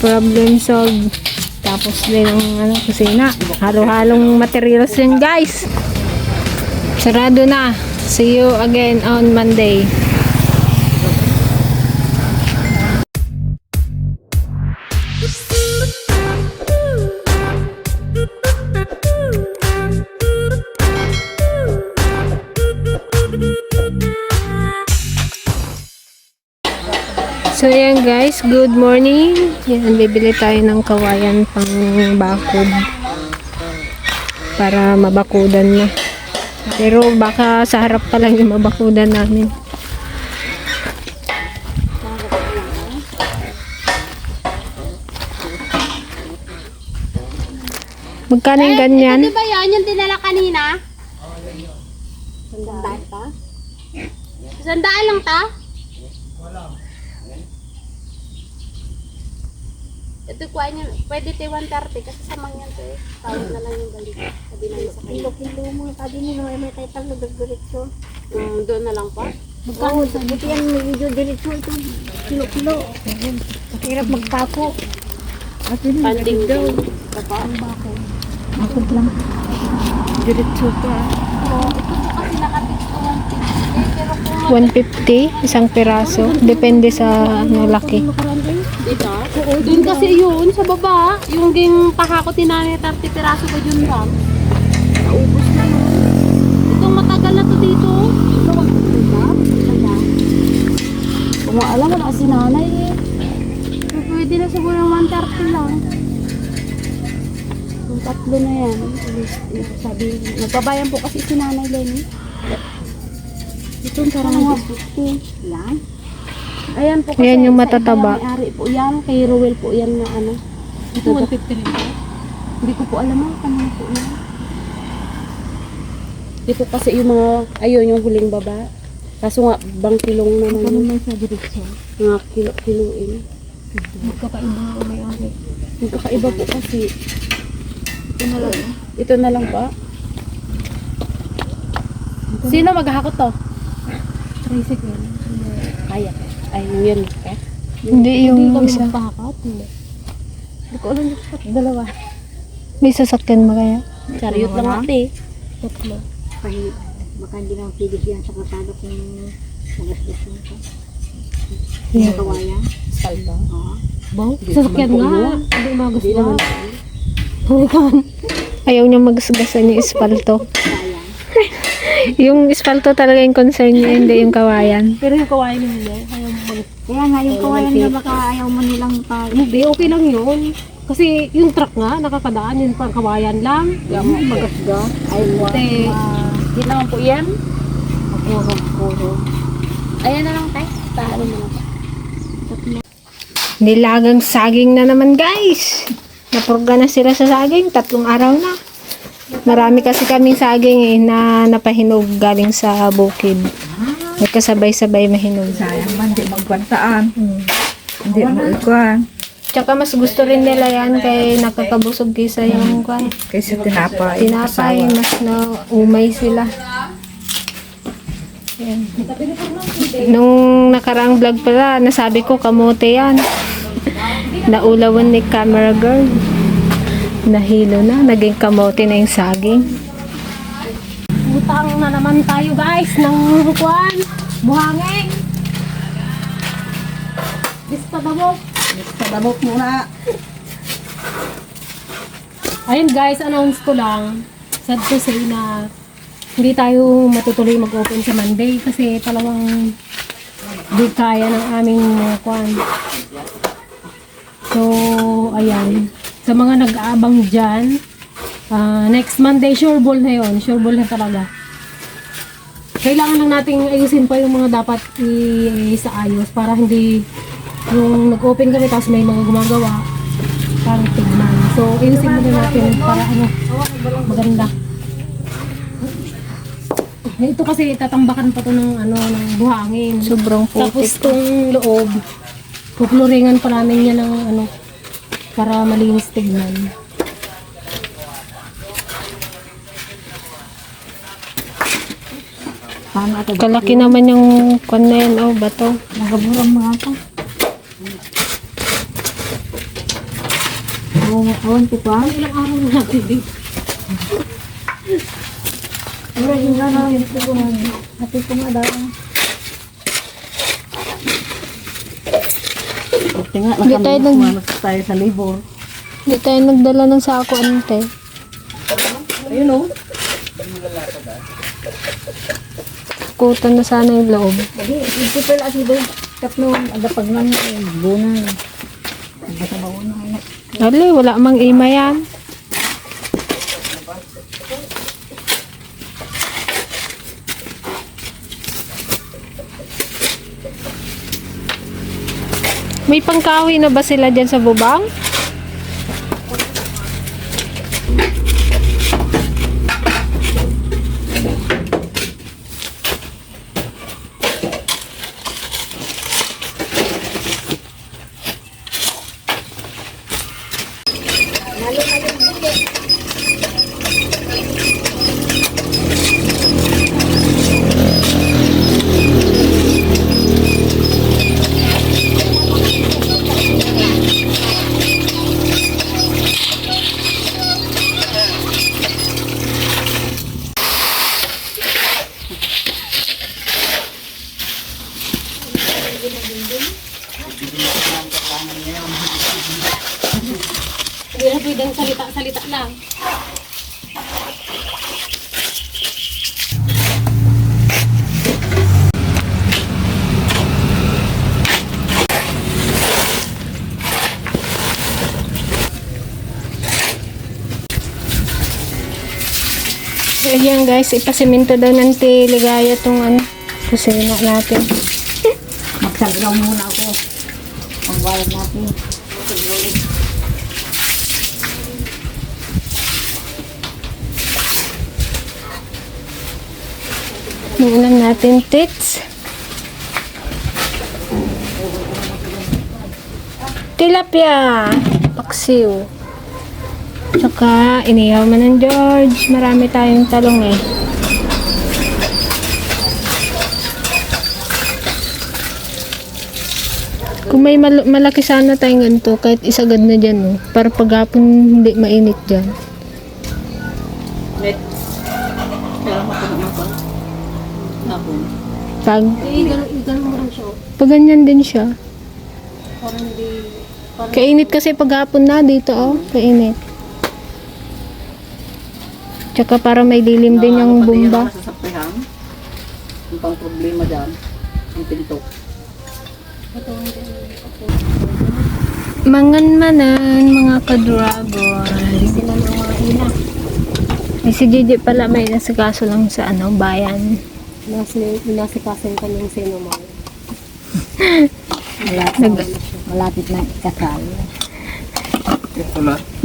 problem solved. Tapos din ang ano, kusina. Halo-halong materials yun guys. Sarado na. See you again on Monday. Guys, good morning. Yan, bibili tayo ng kawayan pang bakod. Para mabakudan na. Pero baka sa harap pa lang yung mabakudan namin. Magkano yung ganyan? Ito ba yan yung dinala kanina? Sandaan pa? Sandaan lang ta? Ito kuha niyo, pwede tayo 130 kasi sa mangyan to eh. Tawag na lang yung balik. Sabi na sa kanya. Kilo mo, sabi nila may may taytang na diretso. Um, doon na lang pa. Magkano sa buti yan medyo diretso ito. Kilo-kilo. Hirap magpako. At yun, Panding daw. Papa. ako lang. Diretso pa. Kasi nakapit ko 150. Pero kung 150, isang piraso. Depende sa ano, laki. Dito, doon kasi yun sa baba. Yung ging pahako tinanay 30 piraso ko yun lang. Naubos na yun. Itong matagal na to dito. Kung alam na si nanay eh. Pwede na siguro ng 130 lang. Yung tatlo na yan. Sabi, nagbabayan po kasi si nanay Lenny. Ito yung parang 150. Yan. Ayan po kasi. Ayan yung sa matataba. iba, May-ari po yan. Kay Ruel po yan na ano. Ito 150 rin po. Hindi ko po alam ang kanina po yan. Dito kasi yung mga, ayun yung huling baba. Kaso nga, bang kilong naman yun. Ano sa direksyon? Mga kilo-kiloin. Magkakaiba nga may-ari. Magkakaiba po kasi. Ito na lang. Ito na lang pa. Sino maghahakot to? Tricycle. Kaya. Ay, yun. Eh? Hindi yung kami isa. magpahakot. Hindi. Hindi ko alam yung dalawa. May sasakyan mo kaya? Chariot lang ate. Tatlo. Kahit baka hindi lang pwede yan sa kasado kung magastos mo ito. Yeah. Kawayan. Salba. Oo. Bang? Sasakyan nga. Hindi umagas Hindi na. naman. Ayaw niya magasgasan yung espalto. Yung espalto talaga yung concern niya, hindi yung kawayan. Pero yung mo mag... Kaya nga yung kawayan nga baka ayaw mo nilang pa. Hindi, okay lang yun. Kasi yung truck nga, nakakadaan yun pang kawayan lang. Magasga. Ay, Ate, Hindi naman po yan. Puro-puro. Ayan na lang tayo. Talo mo. Nilagang saging na naman guys. Napurga na sila sa saging, tatlong araw na. Marami kasi kaming saging eh, na napahinog galing sa bukid. Nagkasabay-sabay mahinog. Sayang man, di magkwantaan. Hindi mo ikuan. Tsaka mas gusto rin nila yan kay nakakabusog kaysa yung kwan. Kaysa tinapay. Tinapay, mas na umay sila. Yan. Nung nakaraang vlog pala, nasabi ko kamote yan. Naulawan ni camera girl. Nahilo na, naging kamote na yung saging. Utang na naman tayo guys ng kwan. Buhangin. Bista ba mo? Padamok muna. Ayun guys, announce ko lang. Sad to say na hindi tayo matutuloy mag-open sa Monday kasi talagang di kaya ng aming mga kwan. So, ayan. Sa mga nag-aabang dyan, ah, next Monday, sure ball na yon Sure ball na talaga. Kailangan lang nating ayusin pa yung mga dapat i- sa ayos para hindi yung nag-open kami tapos may mga gumagawa parang tignan. So, ayusin muna natin para ano, maganda. Eh, Ito kasi tatambakan pa to ng ano ng buhangin. Sobrang Tapos putik. tong loob, pupluringan pa namin yan ng ano para malinis tignan. Paano ito? Kalaki naman yung kwan na yan, oh, bato. Nagaburang mga ito. Oo, awan ko pa. Ilang araw na natin dito. Wala yung gano'n yung ko na. Ate ko nga daw. Ate nga, tayo nag... tayo sa labor. Hindi tayo nagdala ng sako, ante. Ayun o. Kutan na sana yung loob. Ito pala kasi doon. Tatlo, agapag lang eh, bunay. Basta mauna na. Ali, wala mang ima yan. May pangkawi na ba sila dyan sa bubang? Hindi na pwedeng salita-salita lang. So, ayan guys, ipasiminto daw ng tiligaya tong ano, kusina natin. Magsagraw muna ako. Pangbayad natin. Yung ulam natin, tits. Tilapia. Paksiw. Tsaka, inihaw man ng George. Marami tayong talong eh. Kung may mal- malaki sana tayong ganito, kahit isagad na dyan, no? para paghapon hindi mainit dyan. Ako naman pa. Hapon. Pag, Eh, ganun, ganun mo lang siya. oh. pag ganyan din siya. Parang hindi... Parang Kainit kasi paghapon na dito, oh. Kainit. Tsaka para may dilim din yung bumba. Sa saprihan. Yung pang problema dyan. Ang pinto. Mangan-manan, mga ka-dragon. sila ng mga ina. Ay, si Gigi pala may nasikaso lang sa ano, bayan. Nasi, nasikasin ka ng sinumang. Malapit, malapit na ikasal.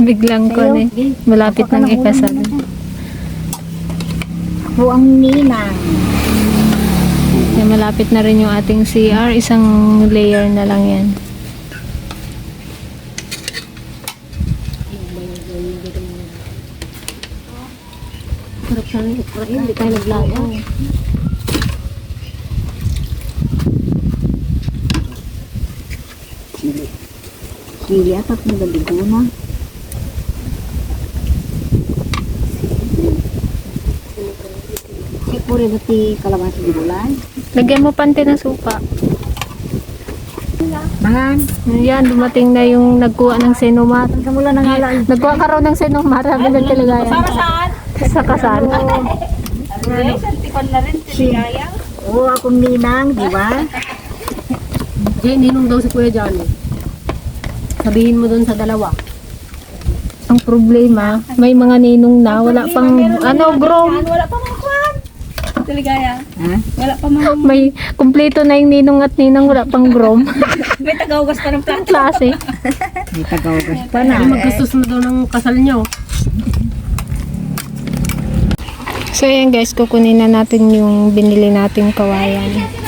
Biglang ko na eh. Malapit ng ikasal. Ako ang ninang. Yan, malapit na rin yung ating CR. Isang layer na lang yan. Sarap siya ng Ukraine, hindi tayo naglaga. Sili. Sili at at nagaligo na. Si Puri dati kalamansi di bulan. Lagyan mo pante ng supa. Mangan. Yan, dumating na yung nagkuha ng senomar. Sa mula nang hala. Nagkuha ka raw ng senomar. Sabi ng Tiligaya. saan? Sa kasal. Oo, akong ninang, di ba? Jay, ninong daw si Kuya Johnny. Sabihin mo dun sa dalawa. Ang problema, may mga ninong na, wala pang, ano, grom. Wala pa Taligaya. Ha? Wala pa mga... May kumpleto na yung ninong at ninang, wala pang grom. May tagaugas pa ng Ang klase. May tagaugas pa na. Ay, maggastos na daw ng kasal niyo. So, ayan guys, kukunin na natin yung binili nating kawayan.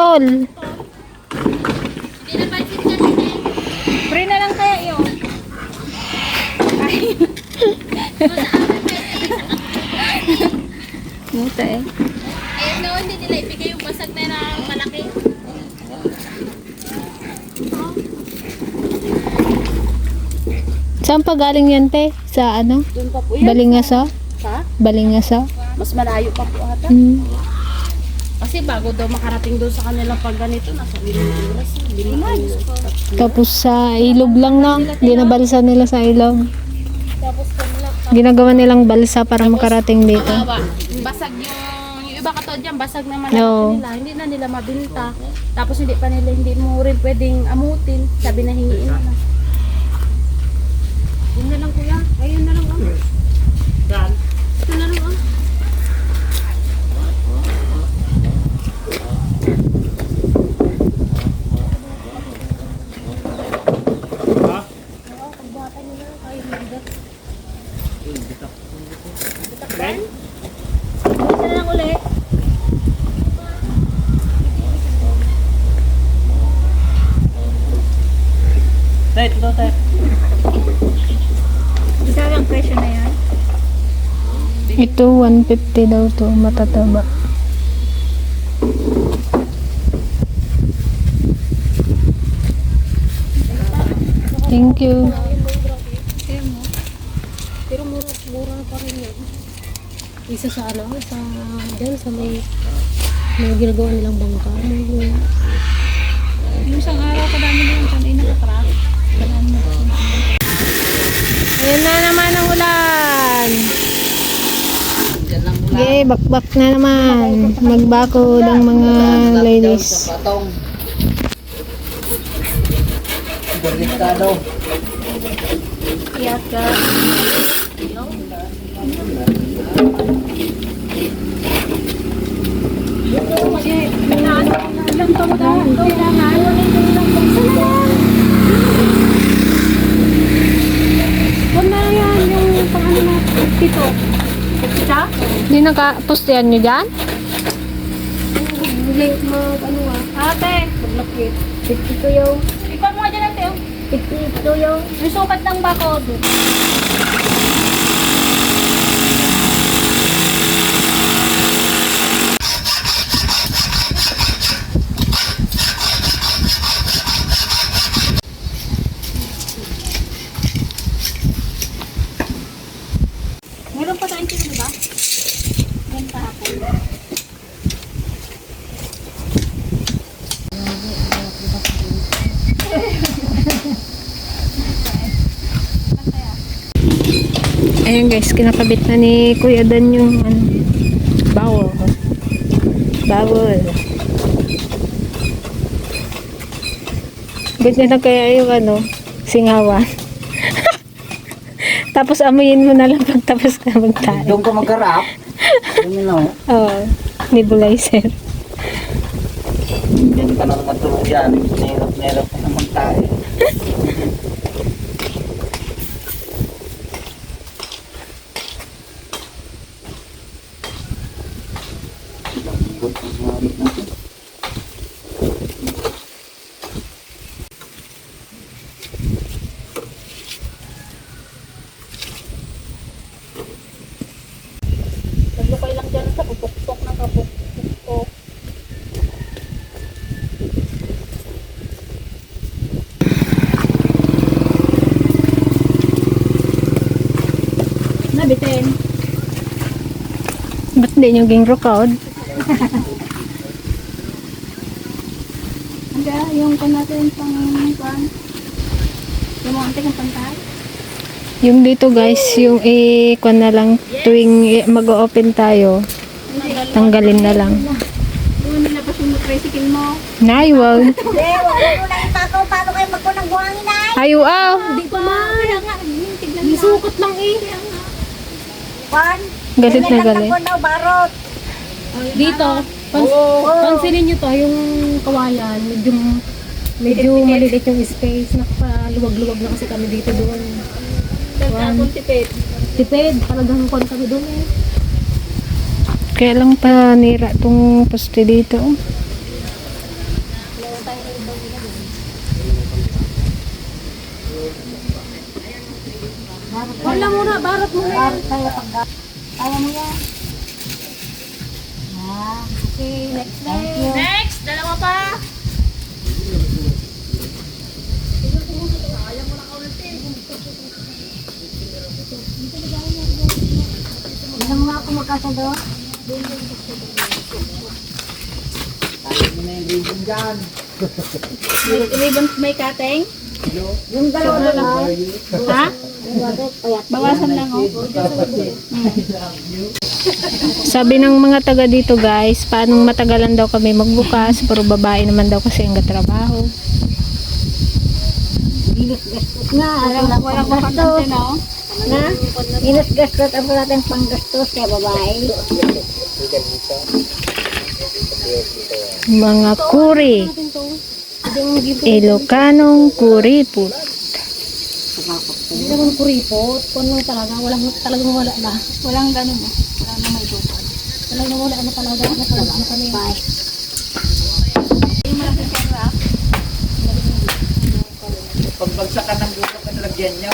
tol. Pre na lang kaya yun. Ay. Muta eh. eh Ayun na, hindi nila ibigay yung basag na yung malaki. Saan pa galing yan, te? Sa ano? Doon pa po yan. Balingasa? Ha? Balingasa? Mas malayo pa po ata. Mm. Kasi bago daw makarating doon sa kanilang pag ganito, nasa limang oras. Limang oras. Tapos sa ilog lang na. Ginabalsa nila sa ilog. Tapos kanila, Ginagawa nilang balsa para makarating dito. Kawa, basag yung, yung iba katod dyan, basag na malaki Oo. nila. Hindi na nila mabinta. Tapos hindi pa nila, hindi mo rin pwedeng amutin. Sabi na hingiin na lang. Yun na lang kuya. Ayun na lang ah. Ito na lang ah. Isa na lang uli. Isa lang presyo na yan. Ito, 150 daw to matataba. Thank you. Pero mura, mura pa rin yan. Isa sa ano, sa, dyan sa may, may ginagawa nilang bangka. Yung isang araw, kadami na yung. Kadami na. Ayan na naman ang ulan. Yay, bakbak na naman. Magbako ng mga ladies. Huwag na yan, ano na, pito. Hindi naka-post yan nyo dyan? Link mo, ano ah. Ate, Maglakit. ito yung... Ikaw mo nga dyan ate, oh. Ito yung... Sukat ng bakod. Meron pa tayong kilo, di ba? Meron pa ako. Guys, kinakabit na ni Kuya Dan yung ano, bawal. Bawal. Ba't niya na kaya yung ano, singawan? Tapos amuyin mo na lang pagtapos ka magtayo. Doon ka magkarap. Yun na. Oo, nebulizer. Hindi ka na naman tulog yan. Nahirap-nahirap na naman tayo. Lambot ang malit natin. Naglukay lang dyan sa pupukpok na kapukpok. Nabitin. Ba't di nyo ging record? Handa, yung kan natin pang pan. Yung mga antik ng pantay. Yung dito guys, yung i-kwan na lang tuwing mag-open tayo, tanggalin na lang. Yung nilabas yung tricycle mo. Nay, wag. Eh, wala mo lang ipakaw. Paano kayo magkunang buhangin ay? Ayo, aw. Hindi pa man. Sukat lang eh. Juan, Galit na galit. Ako daw, barot. Dito, pans pansinin nyo to, yung kawayan, medyo, medyo maliit yung space, nakaluwag-luwag na kasi kami dito doon. Tapos tipid. Tipid, talagang kon kami doon eh. Kaya lang pa nira tong poste dito. Wala muna, barat muna yan. Kaya pag kaya mo yan. Ah, Okay, next you. Next, dalawa pa. Ilan mo ako magkasado? May ribbon, may cutting. Yung dalawa na lang. Ha? Bawasan lang oh. Sabi ng mga taga dito guys, paanong matagalan daw kami magbukas, pero babae naman daw kasi ang trabaho. nga, alam na walang gastos. no? Na, inas gastos ang wala tayong panggastos kaya babae. Mga kuri. Ilocanong kuripot. Hindi naman kuripot. Kung ano talaga, walang talagang wala na. Walang ganun oh. Wala na may dupan. Talagang wala na talaga. Ano talaga ano kami. Pagbagsakan ng ka nalagyan niya.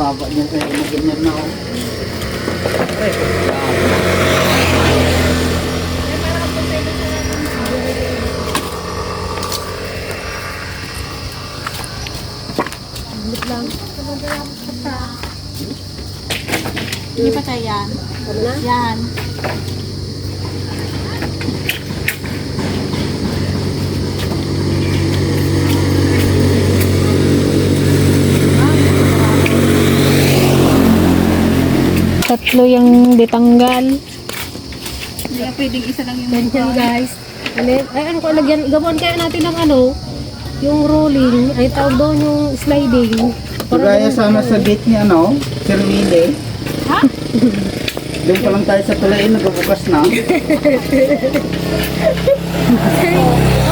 Baba niya kaya ganyan na oh. ako. Hindi pa tayo yan. Yan. Tatlo yung ditanggal. Hindi ka pwedeng isa lang yung Ganyan guys. Ay, ano ko lagyan? Gawin kaya natin ng ano, yung rolling, ay tawag doon yung sliding. Kagaya sana sa gate niya, no? Sirwili. Ha? Doon pa lang tayo sa tulain, nagbubukas na.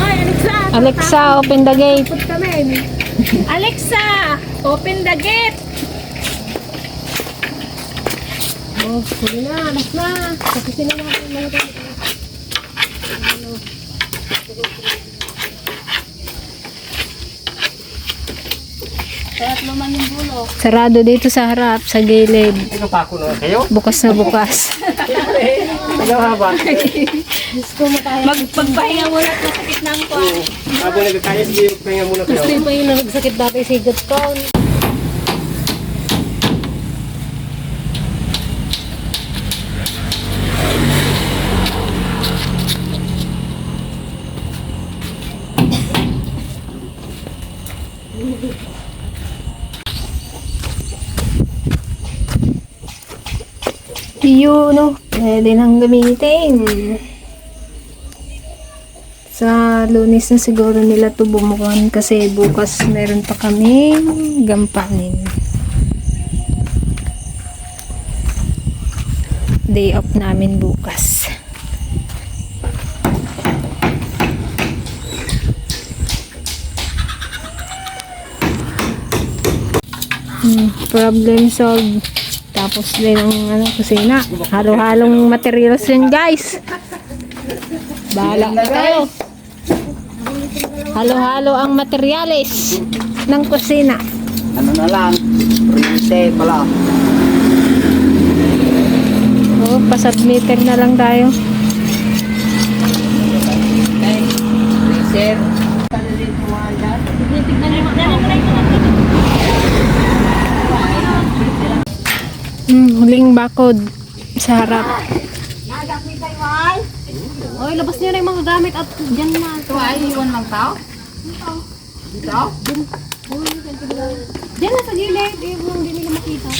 Ay, Alexa! Alexa, open the gate. Put kami. Alexa! Open the gate! Oh, sige na, alas na. Kasi sila natin mga tayo. Kaya't naman yung bulo. Sarado dito sa harap, sa gilid. Ano pa ako na kayo? Bukas na bukas. Ano haba? Gusto mo tayo. Mag pagpahinga muna at masakit na ang kuwan. Habang nagkakaya, sige, pahinga muna Gusto mo pa yung nagsakit dati si Good Crown. Yun, no? Pwede nang gamitin. Sa lunes na siguro nila to bumukan kasi bukas meron pa kami gampanin. Day off namin bukas. Hmm, problem solved. Tapos din ang ano, kusina. Halo-halong materials yun guys. Bahala na kayo. Halo-halo ang materials ng kusina. Ano na lang, printe pala. Oh, pasubmitter na lang tayo. Sir, Hmm, huling bakod sa harap. Oy, labas niyo na yung mga gamit at dyan na. Ito ay iwan lang tao? Dyan na sa gilid. Hindi nila makita.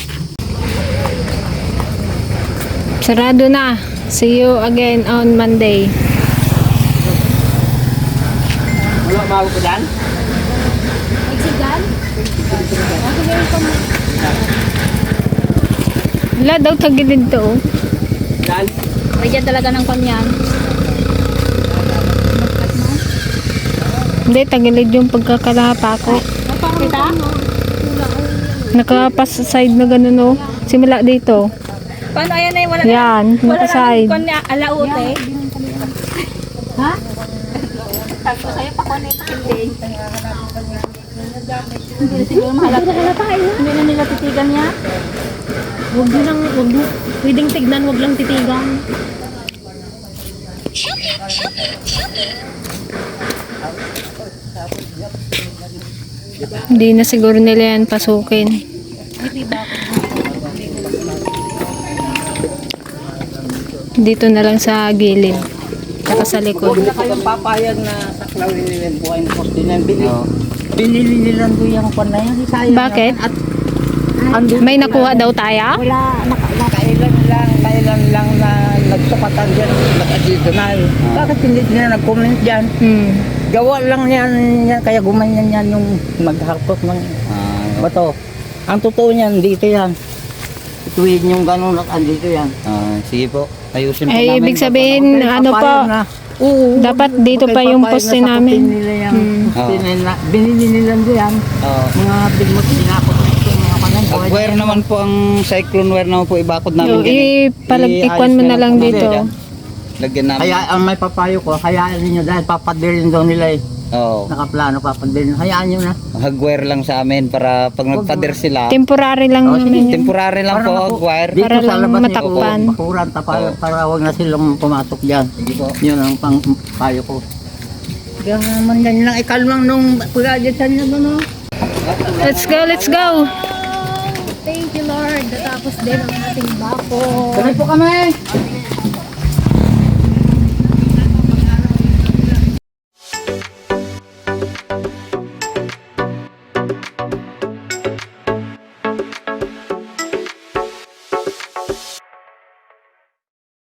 Sarado na. See you again on Monday. wala bago ko dyan? Exit dyan? Wala daw tagilid to. oh. May dyan talaga ng kanyan. Hindi, tagilid yung pagkakalapa ko. Kita? Nakapas sa side na gano'n oh. Simula dito. Paano ayan na yung wala Yan, wala naka-side. na kung niya alaute. Ha? Hindi siguro mahalata. Hindi na nila titigan niya. Huwag nyo lang, huwag nyo, pwedeng tignan, huwag lang titigan. Hindi na siguro nila yan pasukin. Dito na lang sa gilid. Saka sa likod. Wala kayong papayag na saklawin nila yung buhay ng na. Binili, binili nila doon yung kwan na yan. Bakit? At May nakuha daw tayo? Wala, naka, naka, Kailan lang, kailan lang na nagsukatan dyan, nakadito na. Bakit hindi nila nag-comment dyan? Hmm. Gawa lang yan, yan kaya gumanyan yan yung magharpot ng bato. Ang totoo niyan, dito yan. Ituwid yung gano'n, andito yan. Ah, sige po. Ayusin po Ay, namin. ibig sabihin, ano Papayag na. Oo. dapat dito pa yung poste na namin. Nila yan. Hmm. Oo. nila. Binili nila diyan. Oo. Mga bigmot sinakot na. Pag wire naman po ang cyclone wire naman po ibakod namin eh. ipalagtikwan mo na lang po dito. Lagyan namin. Kaya ang may papayo ko, hayaan niyo dahil papadilin daw nila eh. Oo. Nakaplano papadilin. Hayaan niyo na. Hagwire lang sa amin para pag nagpader sila. Temporary lang Oh, namin yun. Temporary lang po Para maku- hagwire. Dito Para sa lang matakpan. niyo, bakuran ta para, Oo. para wag na silang pumasok diyan. Sige po. Yun ang pang payo ko. Kaya naman yan lang ikalmang nung pagkaditan niya doon. oh. Let's go, let's go! Thank you Lord, natapos din ang ating bako. Tuloy po kami.